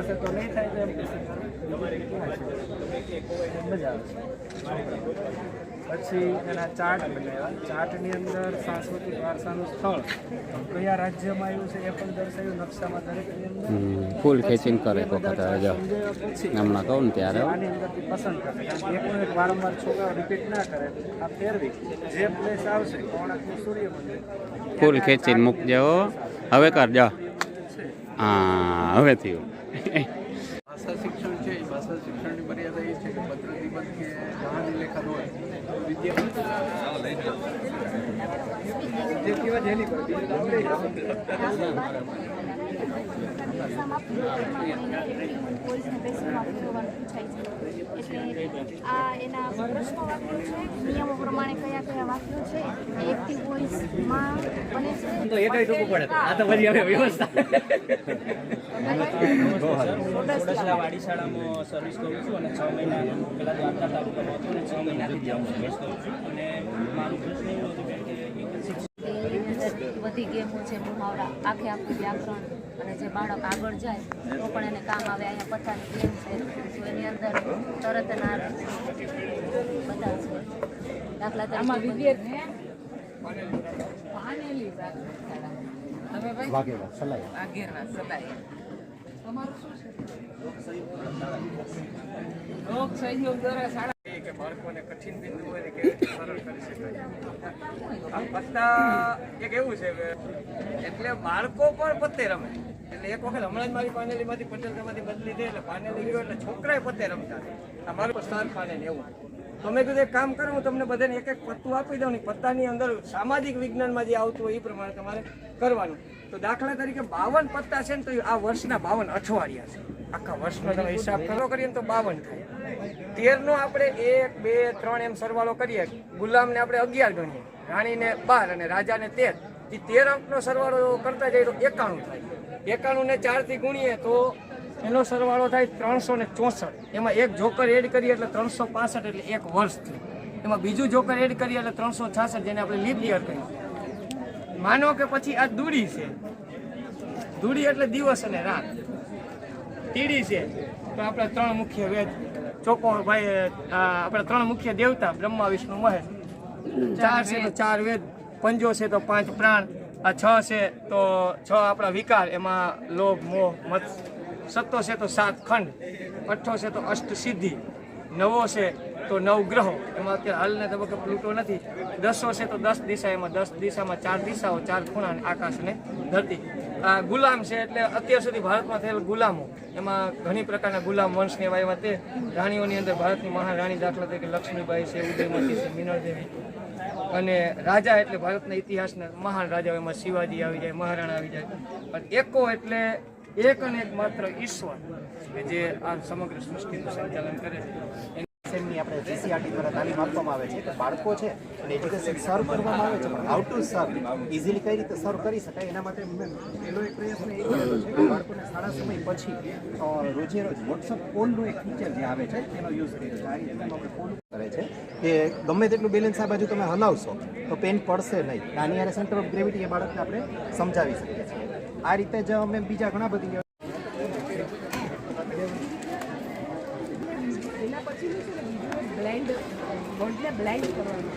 હશે તો નહીં થાય તો મજા આવે. પછી એના ચાર્ટ બનાવ્યા. ચાર્ટની અંદર સાંસ્કૃતિક વારસાનું સ્થળ. કયા રાજ્યમાં આવ્યું છે એ પણ દર્શાવ્યું. નકશામાં દરેકની અંદર. ફૂલ ખેંચીને કરે એક વખત હમણાં કહું ને ત્યારે આની અંદરથી પસંદ કરે. કે એક વારંવાર છોકરાઓ રિપીટ ના કરે. આ ફેરવી. જે પ્લેસ આવશે કોણાકનું સૂર્ય મંદિર ફૂલ ખેંચીને મૂકજો હવે કરજો હા હવે થયું. ભાષા શિક્ષણ છે એ ભાષા શિક્ષણની મર્યાદા એ છે કે પત્ર નિબંધ કે કહાની લેખન હોય વિદ્યાર્થી આ એના પ્રશ્નો વાક્યો છે નિયમો પ્રમાણે કયા કયા વાક્યો છે એ વોઇસમાં બને છે. તો એ કઈ ટૂંકું પડે. આ તો બધી હવે વ્યવસ્થા. વાડી શાળામાં સર્વિસ કરું છું અને છ મહિના પહેલાં દ્વારકા તાલુકામાં હતો અને છ મહિનાથી ત્યાં હું સર્વિસ કરું છું. અને મારું પ્રશ્ન એવું હતું કે એક બધી ગેમો છે મુહાવરા આખે આખું વ્યાકરણ. અને જે બાળક આગળ જાય તો પણ એને કામ આવે અહીંયા પથ્થાની ગેમ છે તો એની અંદર તરત ના બધા છે. દાખલા તરીકે કે બાળકોને કઠિન બિંદુ હોય રીતે સરળ કરી શકાય. આ પત્તા એક એવું છે એટલે બાળકો પણ પત્તે રમે. એટલે એક વખત હમણાં જ મારી પાનેલીમાંથી પટેલમાંથી બદલી થઈ એટલે પાનેલી ગયો એટલે છોકરાએ પત્તે રમતા આ સ્થાન સ્ટાર એવું. તો મેં કીધું, એક કામ કરો, હું તમને બધાને એક એક પત્તું આપી દઉં ને પત્તાની અંદર સામાજિક વિજ્ઞાનમાં જે આવતું હોય એ પ્રમાણે તમારે કરવાનું. તો દાખલા તરીકે બાવન પત્તા છે ને તો આ વર્ષના બાવન અઠવાડિયા છે. આખા વર્ષનો તમે હિસાબ કરો કરીએ ને તો બાવન થાય. તેરનો આપણે એક, બે, ત્રણ એમ સરવાળો કરીએ. ગુલામને આપણે અગિયાર ગણીએ. રાણીને બાર અને રાજાને તેર. એ તેર અંકનો સરવાળો કરતા જઈએ તો એકાણું થાય. એકાણું ને ચારથી ગુણીએ તો એનો સરવાળો થાય ત્રણસો ને ચોસઠ. એમાં એક જોકર એડ કરીએ એટલે ત્રણસો પાસઠ એટલે એક વર્ષ એમાં બીજું જોકર એડ કરીએ એટલે ત્રણસો છાસઠ, જેને આપણે લીપ યર કહીએ. માનો કે પછી આ દૂડી છે. દૂડી એટલે દિવસ અને રાત. તીડી છે. તો આપણે ત્રણ મુખ્ય વેદ. ચોકો ભાઈ આપણે ત્રણ મુખ્ય દેવતા બ્રહ્મા, વિષ્ણુ, મહેશ. ચાર છે તો ચાર વેદ. પંજો છે તો પાંચ પ્રાણ. આ છ છે, તો છ આપણા વિકાર, એમાં લોભ, મોહ, મત, સત્તો છે તો સાત ખંડ, અઠ્ઠો છે તો અષ્ટ સિદ્ધિ, નવો છે તો નવ ગ્રહો. એમાં અત્યારે હાલના તબક્કે પ્લુટો નથી. દસો છે તો દસ દિશા, એમાં દસ દિશામાં ચાર દિશાઓ, ચાર ખૂણા આકાશ અને ધરતી. આ ગુલામ છે એટલે અત્યાર સુધી ભારતમાં થયેલ ગુલામો, એમાં ઘણી પ્રકારના ગુલામ વંશને એવા એવા તે રાણીઓની અંદર ભારતની મહારાણી દાખલા તરીકે લક્ષ્મીબાઈ છે, ઉદયમતી છે મિનળદેવી અને રાજા એટલે ભારતના ઇતિહાસના મહાન રાજાઓ, એમાં શિવાજી આવી જાય, મહારાણા આવી જાય. પણ એકો એટલે એક અને એક માત્ર ઈશ્વર કે જે આ સમગ્ર સૃષ્ટિનું સંચાલન કરે છે. એમની આપણે જીસીઆરટી દ્વારા તાલીમ આપવામાં આવે છે. કે બાળકો છે અને એજ્યુકેશન સર્વ કરવામાં આવે છે હાઉ ટુ સર્વ ઇઝીલી કઈ રીતે સર્વ કરી શકાય? એના માટે મેં પહેલો એક પ્રયત્ન એ કરેલો છે કે બાળકોને સારા સમય પછી રોજે રોજ વોટ્સઅપ કોલનું એક ફીચર જે આવે છે, તેનો યુઝ કર્યો છે કરે છે કે ગમે તેટલું બેલેન્સ આ બાજુ તમે હલાવશો, તો પેન પડશે નહીં. નાની યારે સેન્ટર ઓફ ગ્રેવિટી એ બાળકને આપણે સમજાવી શકીએ છીએ. આ રીતે જ અમે બીજા ઘણા બધી ബ്ലഡ് ബോഡിയിലെ ബ്ലഡ് കുറവാണ്.